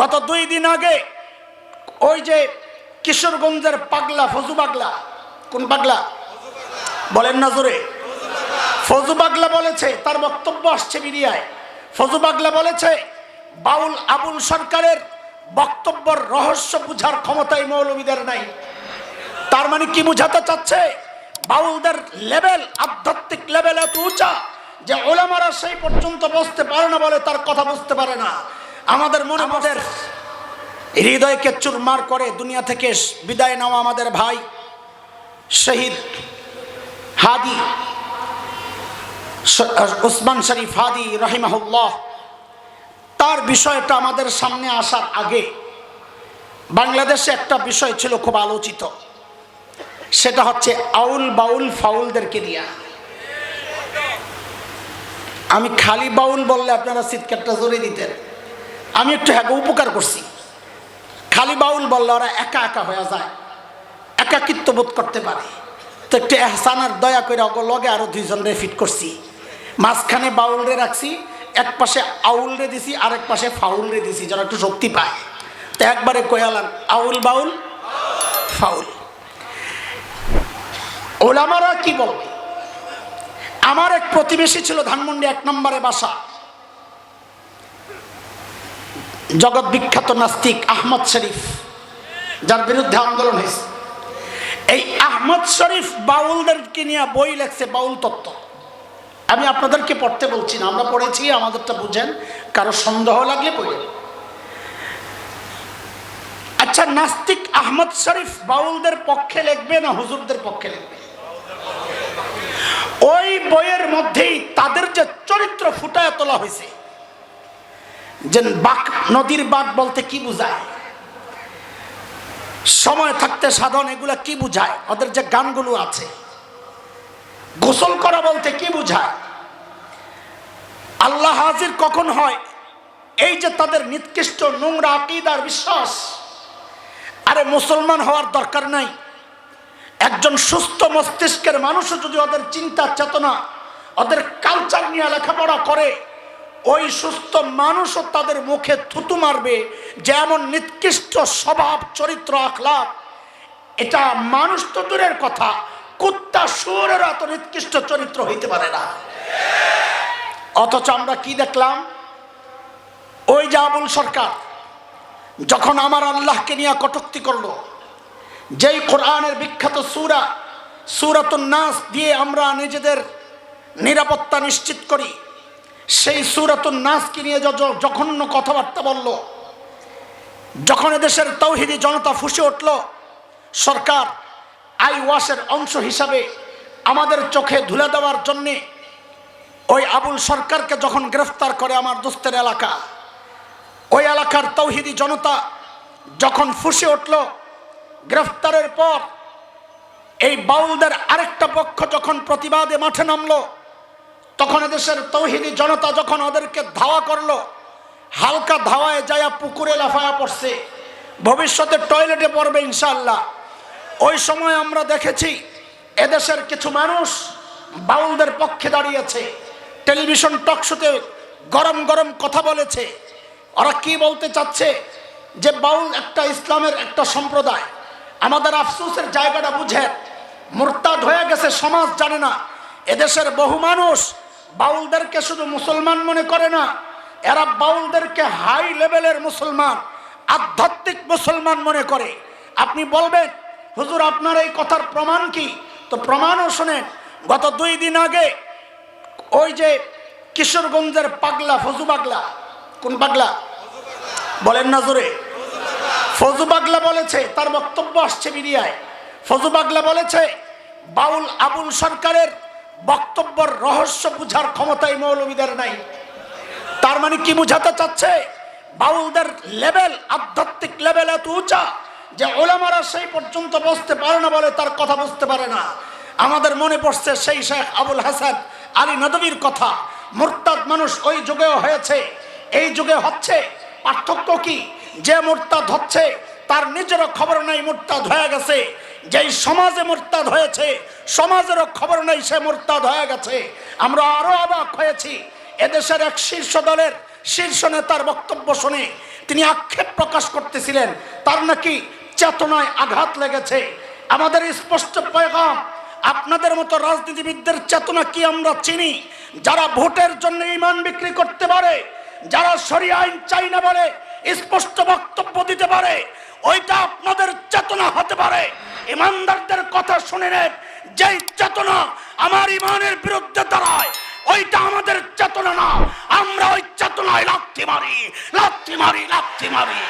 গত দুই দিন আগে ওই যে কিশোরগঞ্জের পাগলা, ফজু পাগলা, কোন পাগলা? বলেন না জোরে। ফজু পাগলা বলেছে, তার বক্তব্য আসছে মিডিয়ায়। ফজু পাগলা বলেছে, বাউল আবুল সরকারের বক্তব্যর রহস্য বুঝার ক্ষমতাই মৌলবীদের নাই। তার মানে কি বুঝাতে চাচ্ছে? বাউলদের লেভেল, আধ্যাত্মিক লেভেল এত উঁচা যে ওলামারা সেই পর্যন্ত বসতে পারে না বলে তার কথা বুঝতে পারে না। আমাদের মনে আমাদের হৃদয়কে চুরমার করে দুনিয়া থেকে বিদায় নেওয়া আমাদের ভাই শহীদ হাদি ওসমান শরীফ হাদি রহিমাহুল্লাহ। তার বিষয়টা আমাদের সামনে আসার আগে বাংলাদেশে একটা বিষয় ছিল খুব আলোচিত। সেটা হচ্ছে আউল বাউল ফাউলদেরকে নিয়ে। আমি খালি বাউল বললে আপনারা চিৎকারটা জোরে দিতেন। আমি একটু হ্যাঁ উপকার করছি। খালি বাউল বললে ওরা একা একা হয়ে যায়, একাকিত্ব বোধ করতে পারে। তো একটু এহসান আর দয়া করে অগ লগে আরও দুইজন রে ফিট করছি। মাঝখানে বাউল রে রাখছি, এক পাশে আউল রে দিছি আর এক পাশে ফাউল রে দিছি, যেন একটু শক্তি পায়। তো একবারে কয়ালাম আউল বাউল, ফাউল। ওলামারা কি বলবে? আমার এক প্রতিবেশী ছিল ধানমন্ডি এক নম্বরে বাসা। জগৎ বিখ্যাত নাস্তিক আহমদ শরীফ, যার বিরুদ্ধে আন্দোলন হয়েছে। এই আহমদ শরীফ বাউলদেরকে নিয়ে বই লেখছে বাউল তত্ত্ব। আমি আপনাদেরকে পড়তে বলছি না, আমরা পড়েছি, আমাদেরটা বুঝেন, কারও সন্দেহ লাগলে পড়েন আচ্ছা নাস্তিক আহমদ শরীফ বাউলদের পক্ষে লিখবে না হুজুরদের পক্ষে লিখবে? ওই বইয়ের মধ্যেই তাদের যে চরিত্র ফুটায় তোলা হয়েছে যে বাক নদীর বাঘ বলতে কি বুঝায়? সময় থাকতে সাধন, এগুলা কি বুঝায়? ওদের যে গানগুলো আছে। গোসল করা বলতে কি বুঝায়? আল্লাহ হাজির কখন হয়? এই যে তাদের নিকৃষ্ট নোংরা আকিদার বিশ্বাস। আরে মুসলমান হওয়ার দরকার নাই। একজন সুস্থ মস্তিষ্কের মানুষও যদি ওদের চিন্তা, চেতনা, ওদের কালচার নিয়ে লেখাপড়া করে ওই সুস্থ মানুষও তাদের মুখে থুতু মারবে যেমন নিকৃষ্ট স্বভাব, চরিত্র আখলাপ এটা মানুষ তো দূরের কথা, কুত্তা সুরের এত নিকৃষ্ট চরিত্র হইতে পারে না। অথচ আমরা কি দেখলাম? ওই আবুল সরকার, যখন আমার আল্লাহকে নিয়ে কটুক্তি করল, যেই কোরআনের বিখ্যাত সুরা, সুরাতুন নাস দিয়ে আমরা নিজেদের নিরাপত্তা নিশ্চিত করি সেই সুরাতুন নাসকে নিয়ে য- জঘন্য কথাবার্তা বলল। যখন এদেশের তৌহিদি জনতা ফুসে উঠল, সরকার আই ওয়াশের অংশ হিসাবে আমাদের চোখে ধুলে দেওয়ার জন্যে ওই আবুল সরকারকে যখন গ্রেফতার করে আমার দোস্তের এলাকা, ওই এলাকার তৌহিদি জনতা যখন ফুসে উঠল, গ্রেফতারের পর এই বাউলদের আরেকটা পক্ষ যখন প্রতিবাদে মাঠে নামলো তখন এদেশের তৌহিদি জনতা যখন ওদেরকে ধাওয়া করল, হালকা ধাওয়ায় যায়া পুকুরে লাফায়া পড়ছে। ভবিষ্যতে টয়লেটে পড়বে ইনশাল্লাহ ওই সময় আমরা দেখেছি, এদেশের কিছু মানুষ বাউলদের পক্ষে দাঁড়িয়েছে। টেলিভিশন টকশোতে গরম গরম কথা বলেছে। ওরা কি বলতে চাচ্ছে? যে বাউল একটা ইসলামের একটা সম্প্রদায়। আমাদের আফসোসের জায়গাটা বুঝে মোরতাদ হয়ে গেছে, সমাজ জানে না। এদেশের বহু মানুষ বাউলদেরকে শুধু মুসলমান মনে করে না, এরা বাউলদেরকে হাই লেভেলের মুসলমান, আধ্যাত্মিক মুসলমান মনে করে। আপনি বলবেন, হুজুর, আপনার এই কথার প্রমাণ কি? তো প্রমাণও শোনেন, গত দুই দিন আগে ওই যে কিশোরগঞ্জের পাগলা, ফজু পাগলা, কোন পাগলা? বলেন না জোরে। ফজু পাগলা বলেছে, তার বক্তব্য আসছে মিডিয়ায়। ফজু পাগলা বলেছে, বাউল আবুল সরকারের বক্তব্যর রহস্য বুঝার ক্ষমতাই মৌলবীদের নাই। তার মানে কি বুঝাতে চাচ্ছে? বাউলদের লেভেল, আধ্যাত্মিক লেভেল এত উঁচা যে ওলামারা সেই পর্যন্ত বসতে পারে না বলে তার কথা বুঝতে পারে না। আমাদের মনে পড়ছে সেই শেখ আবুল হাসান, আলী নদবীর কথা, মোরতাদ মানুষ ওই যুগেও হয়েছে, এই যুগে হচ্ছে। পার্থক্য কি? যে মোরতাদ হচ্ছে, তার নিজেরও খবর নাই মোরতাদ হয়ে গেছে। যেই সমাজে মোরতাদ হয়েছে, সমাজেরও খবর নেই সে মোরতাদ হয়ে গেছে। আমরা আরও অবাক হয়েছি। এদেশের এক শীর্ষ দলের শীর্ষ নেতার বক্তব্য শুনে তিনি আক্ষেপ প্রকাশ করতেছিলেন। তার নাকি চেতনায় আঘাত লেগেছে। আমাদের স্পষ্ট পয়গাম, আপনাদের মতো রাজনীতিবিদদের চেতনা কি আমরা চিনি? যারা ভোটের জন্য ইমান বিক্রি করতে পারে, যারা সরিয়া আইন চাই না বলে স্পষ্ট বক্তব্য দিতে পারে, ওইটা আপনাদের চেতনা হতে পারে। ইমানদারদের কথা শুনে নেন যে চেতনা আমার ইমানের বিরুদ্ধে দাঁড়ায়, ওইটা আমাদের চেতনা না। আমরা ওই চেতনায় লাথি মারি লাথি মারি লাথি মারি।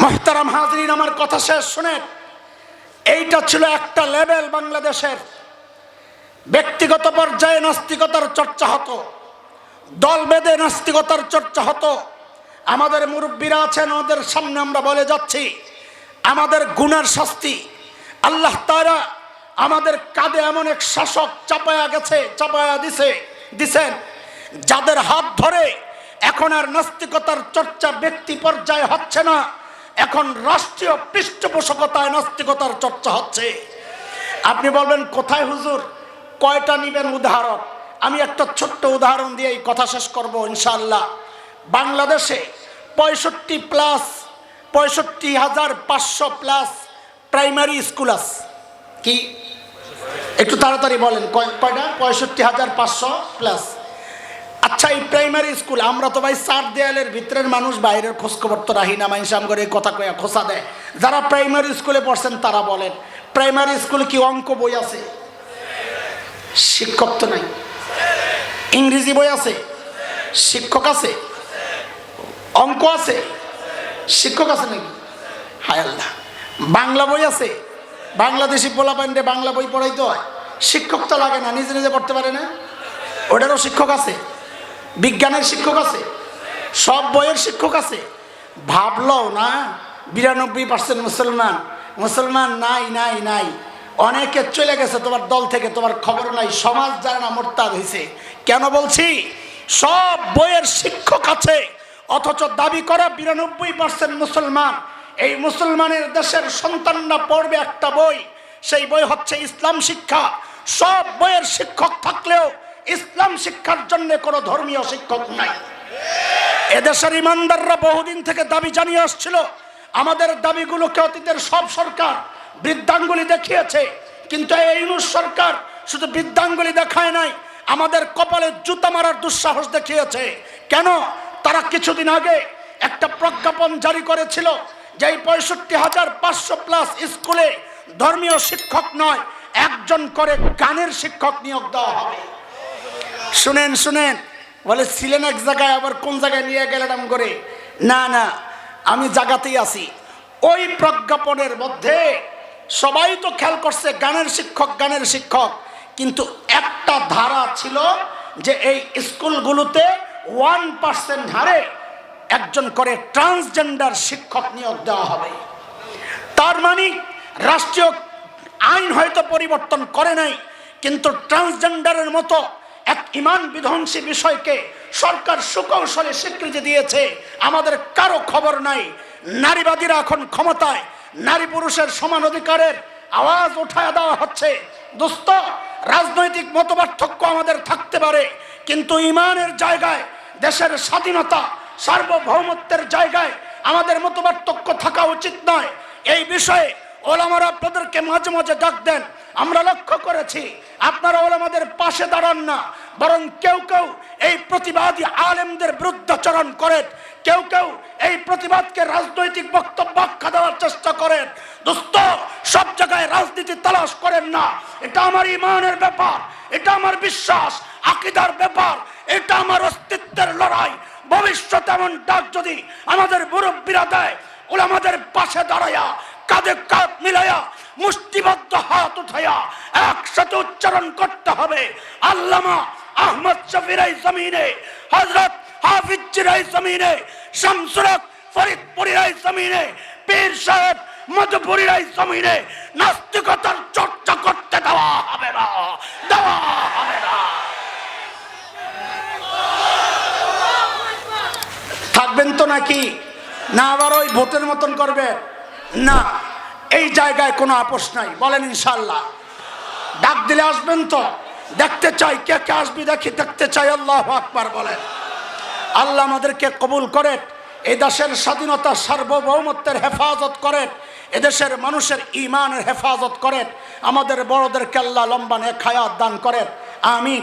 মোহতারাম হাজরিন, আমার কথা শেষ শুনেন এইটা ছিল একটা লেভেল বাংলাদেশের। ব্যক্তিগত পর্যায়ে নাস্তিকতার চর্চা হতো দল বেঁধে নাস্তিকতার চর্চা হতো। আমাদের মুরব্বীরা আছেন, ওদের সামনে আমরা বলে যাচ্ছি, আমাদের গুণের শাস্তি। আল্লাহ তারা আমাদের কাঁধে এমন এক শাসক চাপায়া গেছে, চাপায়া দিছে, দিছেন, যাদের হাত ধরে এখন আর নাস্তিকতার চর্চা ব্যক্তি পর্যায়ে হচ্ছে না, এখন রাষ্ট্রীয় পৃষ্ঠপোষকতায় নাস্তিকতার চর্চা হচ্ছে। আপনি বলবেন, কোথায় হুজুর? কয়টা নিবেন উদাহরণ? আমি একটা ছোট্ট উদাহরণ দিয়ে এই কথা শেষ করব, ইনশাআল্লাহ। বাংলাদেশে পঁয়ষট্টি প্লাস, পঁয়ষট্টি হাজার পাঁচশো প্লাস প্রাইমারি স্কুল আছে। কি? একটু তাড়াতাড়ি বলেন কয়টা? পঁয়ষট্টি হাজার পাঁচশো প্লাস। আচ্ছা এই প্রাইমারি স্কুল, আমরা তো ভাই চার দেয়ালের ভিতরের মানুষ, বাইরের খোঁজখবর তো রাহি মাইনসাম করে কথা কয়া খোসা দেয়। যারা প্রাইমারি স্কুলে পড়ছেন, তারা বলেন, প্রাইমারি স্কুলে কি অঙ্ক বই আছে? শিক্ষক তো নাই। ইংরেজি বই আছে? শিক্ষক আছে? অঙ্ক আছে? শিক্ষক আছে নাকি? হায় আল্লাহ। বাংলা বই আছে? বাংলাদেশি পোলা পান্ডে বাংলা বই পড়াইতে হয়? শিক্ষক তো লাগে না, নিজে নিজে পড়তে পারে না? ওটারও শিক্ষক আছে? বিজ্ঞানের শিক্ষক আছে? সব বইয়ের শিক্ষক আছে? ভাবলো না, বিরানব্বই পার্সেন্ট মুসলমান। মুসলমান নাই নাই নাই। অনেকে চলে গেছে তোমার দল থেকে, তোমার খবর নাই। সমাজ জানে না মোরতাদ হয়েছে কেন বলছি? সব বইয়ের শিক্ষক আছে। অথচ দাবি করা বিরানব্বই পার্সেন্ট মুসলমান। এই মুসলমানের দেশের সন্তানরা পড়বে একটা বই। সেই বই হচ্ছে ইসলাম শিক্ষা। সব বইয়ের শিক্ষক থাকলেও ইসলাম শিক্ষার জন্য কোনো ধর্মীয় শিক্ষক নাই। এদেশের ইমানদাররা বহুদিন থেকে দাবি জানিয়ে আসছিল, আমাদের দাবিগুলোকে অতীতের সব সরকার বৃদ্ধাঙ্গুলি দেখিয়েছে। কিন্তু এই সরকার শুধু বৃদ্ধাঙ্গুলি দেখায় নাই, আমাদের কপালে জুতা মারার দুঃসাহস দেখিয়েছে। কেন? তারা কিছুদিন আগে একটা প্রজ্ঞাপন জারি করেছিল যে পঁয়ষট্টি হাজার পাঁচশো প্লাস স্কুলে ধর্মীয় শিক্ষক নয়, একজন করে গানের শিক্ষক নিয়োগ দেওয়া হবে। শুনেন শুনেন, বলে ছিলেন এক জায়গায়, আবার কোন জায়গায় নিয়ে গেলেন করে? না না, আমি জায়গাতেই আছি। ওই প্রজ্ঞাপনের মধ্যে সবাই তো খেয়াল করছে গানের শিক্ষক গানের শিক্ষক, কিন্তু একটা ধারা ছিল যে এই স্কুলগুলোতে ওয়ান পার্সেন্ট হারে একজন করে ট্রান্সজেন্ডার শিক্ষক নিয়োগ দেওয়া হবে। তার মানে রাষ্ট্রীয় আইন হয়তো পরিবর্তন করে নাই, কিন্তু ট্রান্সজেন্ডারের মতো এক ইমান বিধ্বংসী বিষয়কে সরকার সুকৌশলে স্বীকৃতি দিয়েছে, আমাদের কারও খবর নাই। নারীবাদীরা এখন ক্ষমতায়, নারী পুরুষের সমান অধিকারের আওয়াজ উঠায় দেওয়া হচ্ছে। দোস্ত রাজনৈতিক মতপার্থক্য আমাদের থাকতে পারে, কিন্তু ইমানের জায়গায় দেশের স্বাধীনতা, সার্বভৌমত্বের জায়গায় আমাদের মতপার্থক্য থাকা উচিত নয়। এই বিষয়ে ওলামারা আপনাদেরকে মাঝে মাঝে ডাক দেন। আমরা লক্ষ্য করেছি, আপনারা ওলামাদের পাশে দাঁড়ান না, বরং কেউ কেউ এই প্রতিবাদী আলেমদের বিরুদ্ধাচরণ করেন কেউ কেউ এই প্রতিবাদকে রাজনৈতিক বক্তব্য আখ্যা দেওয়ার চেষ্টা করেন দোস্ত সব জায়গায় রাজনীতি তালাশ করেন না। এটা আমার ইমানের ব্যাপার, এটা আমার বিশ্বাস, আকিদার ব্যাপার এটা আমার অস্তিত্বের লড়াই। ভবিষ্যতে এমন ডাক যদি আমাদের মুরব্বীরা দেয়, ওরা আমাদের পাশে দাঁড়ায়া কাঁধে কাঁধ মিলাইয়া, মুষ্টিবদ্ধ হাত উঠাইয়া একসাথে উচ্চারণ করতে হবে। আল্লামা আহমদ শফিরাই জমিনে হজরত হাফিজিরাই জমিনে শামসুরক ফরিদপুরিরাই জমিনে, পীর সাহেব মধুপুরিরাই জমিনে নাস্তিকতার চর্চা করতে দেওয়া হবে না, দেওয়া হবে না। থাকবেন তো নাকি? না আবার ওই ভোটের মতন করবে? না, এই জায়গায় কোনো আপোষ নাই, বলেন ইনশাল্লাহ ডাক দিলে আসবেন তো? দেখতে চাই, কে কে আসবি দেখি, দেখতে চাই, আল্লাহ আকবার বলেন। আল্লাহ আমাদেরকে কবুল করে এই দেশের স্বাধীনতা সার্বভৌমত্বের হেফাজত করেন এদেশের মানুষের ইমানের হেফাজত করেন, আমাদের বড়দেরকে আল্লাহ লম্বা হায়াত দান করেন, আমিন।